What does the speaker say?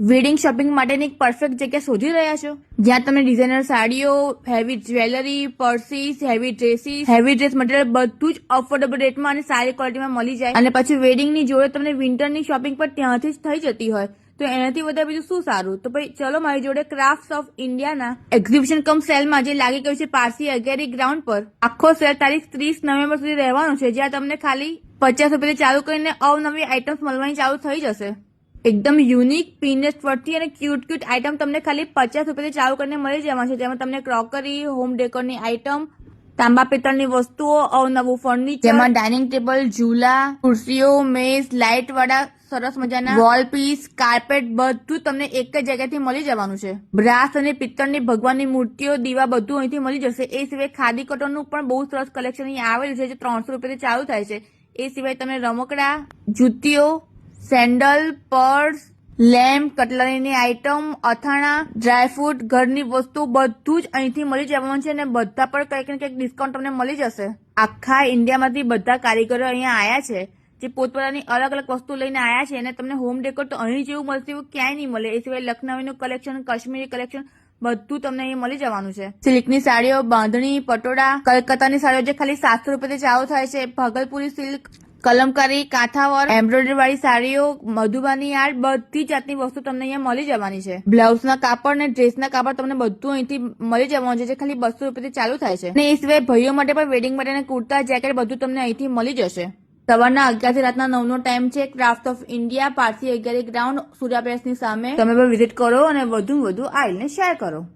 Wedding shopping માટેની એક perfect જગ્યા શોધી રહ્યા છો? જ્યાં તમને ડિઝાઇનર સાડીઓ heavy jewellery purses heavy dresses heavy dress material બધું જ અફોર્ડેબલ રેટમાં અને સારી ક્વોલિટીમાં મળી જાય. અને પછી વેડિંગની જોડે તમને વિન્ટરની શોપિંગ પણ ત્યાંથી જ થઈ જતી હોય. તો એનાથી વધારે બીજું શું સારું? તો ભાઈ, ચલો મારી જોડે ક્રાફ્ટ ઓફ ઇન્ડિયાના એક્ઝિબિશન કમ સેલમાં જે લાગી ગયું છે પારસી અગિયારી ગ્રાઉન્ડ પર. આખો સેલ તારીખ ત્રીસ નવેમ્બર સુધી રહેવાનો છે. જ્યાં તમને ખાલી પચાસ રૂપિયાથી ચાલુ કરીને અવનવી આઇટમ્સ મળવાની ચાલુ થઈ જશે. એકદમ યુનિક પીનેસ્ટ પરથી અને ક્યુટ ક્યુટ આઇટમ તમને ખાલી પચાસ રૂપિયાથી ચાલુ કરીને મળી જવાનું છે. જેમાં તમને ક્રોકરી હોમ ડેકોરની આઇટમ તાંબા પિત્તળની વસ્તુઓ, અવનવું ફર્નિચર જેમાં ડાઇનિંગ ટેબલ ઝૂલા, ખુરશીઓ, મેઝ લાઇટ વાળા સરસ મજાના વોલ પીસ કાર્પેટ બધું તમને એક જ જગ્યાથી મળી જવાનું છે. બ્રાસ અને પિત્તળની ભગવાનની મૂર્તિઓ, દીવા બધું અહીંથી મળી જશે. એ સિવાય ખાદી કોટનનું પણ બહુ સરસ કલેક્શન અહીં આવેલું છે, જે ત્રણસો રૂપિયાથી ચાલુ થાય છે. એ સિવાય તમને રમકડા જૂતીઓ સેન્ડલ, પર્સ, લેમ્પ, કટલરીની આઇટમ, અથાણા ડ્રાયફ્રૂટ ઘરની વસ્તુ, બધું જ અહીંથી મળી જવાનું છે અને બધા પર કંઈક ને કંઈક ડિસ્કાઉન્ટ તમને મળી જશે. આખા ઇન્ડિયામાંથી બધા કારીગરો અહીંયા આવ્યા છે, જે પોતપોતાની અલગ અલગ વસ્તુ લઈને આવ્યા છે અને તમને હોમ ડેકોર તો અહીં જેવું મળશે એવું ક્યાંય નહીં મળે. એ સિવાય લખનવીનું કલેક્શન, કાશ્મીરી કલેક્શન, બધું તમને અહીં મળી જવાનું છે. સિલ્કની સાડીઓ, બાંધણી, પટોળા, કલકત્તાની સાડીઓ જે ખાલી સાતસો રૂપિયાથી ચાલુ થાય છે, ભાગલપુરી સિલ્ક કલમકારી, કાંથાવર એમ્બ્રોઇડરી વાળી સાડીઓ, મધુબાની આર્ટ બધી જાતની વસ્તુ તમને અહીંયા મળી જવાની છે. બ્લાઉઝના કાપડ ને ડ્રેસના કાપડ તમને બધું અહીંથી મળી જવાનું છે, જે ખાલી બસો રૂપિયાથી ચાલુ થાય છે. અને એ સિવાય ભાઈઓ માટે પણ વેડિંગ માટે કુર્તા, જેકેટ બધું તમને અહીંથી મળી જશે. સવારના અગિયારથી રાતના નવનો ટાઈમ છે, craft of India, Parsi Agiary ground સૂર્યાપ્રેસની સામે. તમે પણ વિઝિટ કરો અને વધુ વધુ આઈલને શેર કરો.